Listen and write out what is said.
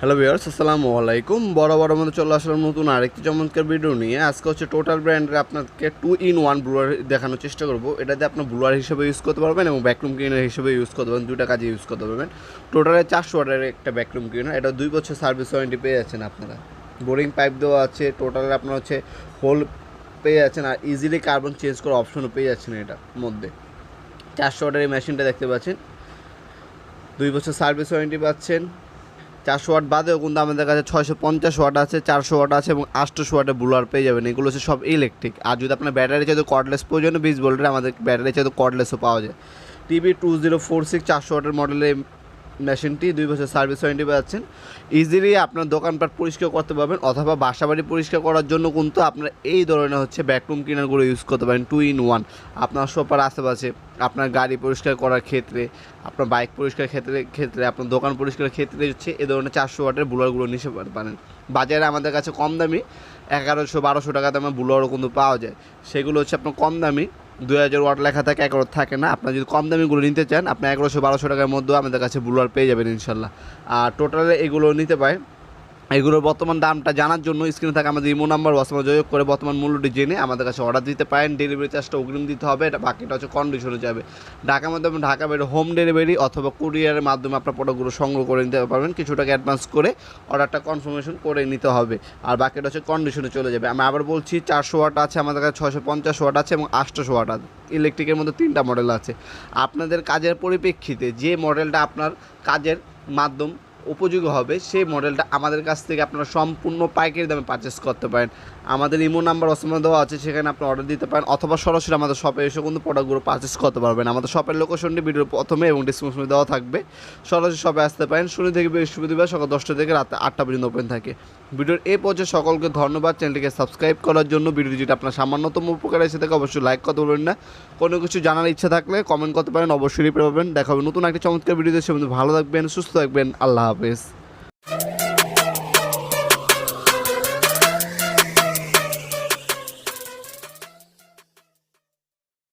Hello viewers আসসালামু আলাইকুম। বড় বড় মধ্যে চলে আসলাম নতুন আরেকটি চমৎকার ভিডিও নিয়ে। আজকে হচ্ছে টোটাল ব্র্যান্ডের আপনাকে টু ইন ওয়ান ব্লুয়ার দেখানোর চেষ্টা করব। এটাতে আপনার ব্লুয়ার হিসেবে ইউজ করতে পারবেন এবং ব্যাকরুম ক্লিনার হিসেবে ইউজ করতে পারবেন। দুইটা কাজে ইউজ করতে পারবেন। টোটালে চারশো ওয়াটের একটা ব্যাকরুম ক্লিনার এটা দুই বছর সার্ভিস ওয়ারেন্টি পেয়ে যাচ্ছেন আপনারা। বোরিং পাইপ দেওয়া আছে। টোটালে আপনার হচ্ছে হোল পেয়ে যাচ্ছেন আর ইজিলি কার্বন চেঞ্জ করার অপশনও পেয়ে যাচ্ছেন এটার মধ্যে। চারশো ওয়াটের এই মেশিনটা দেখতে পাচ্ছেন। দুই বছর সার্ভিস ওয়ারেন্টি পাচ্ছেন। চারশো ওয়াট বাদেও কিন্তু আমাদের কাছে ছয়শো পঞ্চাশ ওয়াট আছে, চারশো ওয়াট আছে এবং আটশোশো ওয়াটে বুলার পেয়ে যাবেন। এগুলো হচ্ছে সব ইলেকট্রিক আর যদি আপনার ব্যাটারি চাইতে কর্ডলেস প্রয়োজন বিশ ভোল্টের আমাদের ব্যাটারি চাইতে কর্ডলেসও পাওয়া যায়। TV two zero four six চারশো ওয়াটের মডেলের মেশিনটি দুই বছর সার্ভিস ওয়ারেন্টি পাচ্ছেন। ইজিলি আপনার দোকানপাট পরিষ্কার করতে পারবেন অথবা বাসাবাড়ি পরিষ্কার করার জন্য কিন্তু আপনার এই ধরনের হচ্ছে ব্যাকরুম ক্লিনারগুলো ইউজ করতে পারেন টু ইন ওয়ান আপনার সোফার আশেপাশে আপনার গাড়ি পরিষ্কার করার ক্ষেত্রে, আপনার বাইক পরিষ্কার ক্ষেত্রে ক্ষেত্রে আপনার দোকান পরিষ্কার ক্ষেত্রে হচ্ছে এ ধরনের চারশো ওয়াটের বুলারগুলো নিতে পারেন। বাজারে আমাদের কাছে কম দামি, এগারোশো বারোশো টাকা দামে বুলারও কিন্তু পাওয়া যায়। সেগুলো হচ্ছে আপনার কম দামি দুই হাজার ওয়াট লেখা থাকে এগারো থাকে না। আপনার যদি কম দামিগুলো নিতে চান, আপনি এগারোশো বারোশো টাকার মধ্যেও আমাদের কাছে বুলার পেয়ে যাবেন ইনশাল্লাহ। আর টোটালে এগুলো নিতে পারে এগুলোর বর্তমান দামটা জানার জন্য স্ক্রিনে থাকা আমাদের ইমো নাম্বার ওয়াসমা যোগ করে বর্তমান মূল্যটি জেনে আমাদের কাছে অর্ডার দিতে পারেন। ডেলিভারি চার্জটা অগ্রিম দিতে হবে। এটা বাকিটা হচ্ছে কন্ডিশনে যাবে ঢাকার মধ্যে আপনি ঢাকা বেরো হোম ডেলিভারি অথবা কুরিয়ারের মাধ্যমে আপনার প্রোডাক্টগুলো সংগ্রহ করে নিতে পারবেন। কিছু টাকা অ্যাডভান্স করে অর্ডারটা কনফার্মেশন করে নিতে হবে। আর বাকিটা হচ্ছে কন্ডিশনে চলে যাবে। আমি আবার বলছি, চারশো ওয়াট আছে আমাদের কাছে ছশো পঞ্চাশ ওয়াট আছে এবং আটশোশো ওয়াট আছে। ইলেকট্রিকের মধ্যে তিনটা মডেল আছে। আপনাদের কাজের পরিপ্রেক্ষিতে যে মডেলটা আপনার কাজের মাধ্যম উপযোগী হবে, সেই মডেলটা আমাদের কাছ থেকে আপনারা সম্পূর্ণ পাইকারি দামে পারচেস করতে পারেন। আমাদের ইমো নাম্বার অসময় দেওয়া আছে, সেখানে আপনি অর্ডার দিতে পারেন, অথবা সরাসরি আমাদের শপে এসে কিন্তু প্রোডাক্টগুলো পারচেস করতে পারবেন। আমাদের শপের লোকেশনটি ভিডিওর প্রথমে এবং ডিসক্রিপশনে দেওয়া থাকবে। সরাসরি শপে আসতে পারেন। শনি থেকে বৃহস্পতিবার সকাল দশটা থেকে রাত আটটা পর্যন্ত ওপেন থাকে। ভিডিওর এই পর্যায়ে সকলকে ধন্যবাদ। চ্যানেলটিকে সাবস্ক্রাইব করার জন্য ভিডিওটি যেটা আপনার সামান্যতম উপকার এসে থাকে, অবশ্যই লাইক করতে বলবেন না। কোনো কিছু জানার ইচ্ছা থাকলে কমেন্ট করতে পারেন। অবশ্যই রিপ্লাই পাবেন। দেখা হবে নতুন একটা চমৎকার ভিডিও সে ভালো থাকবেন, সুস্থ থাকবেন। আল্লাহ হাফেজ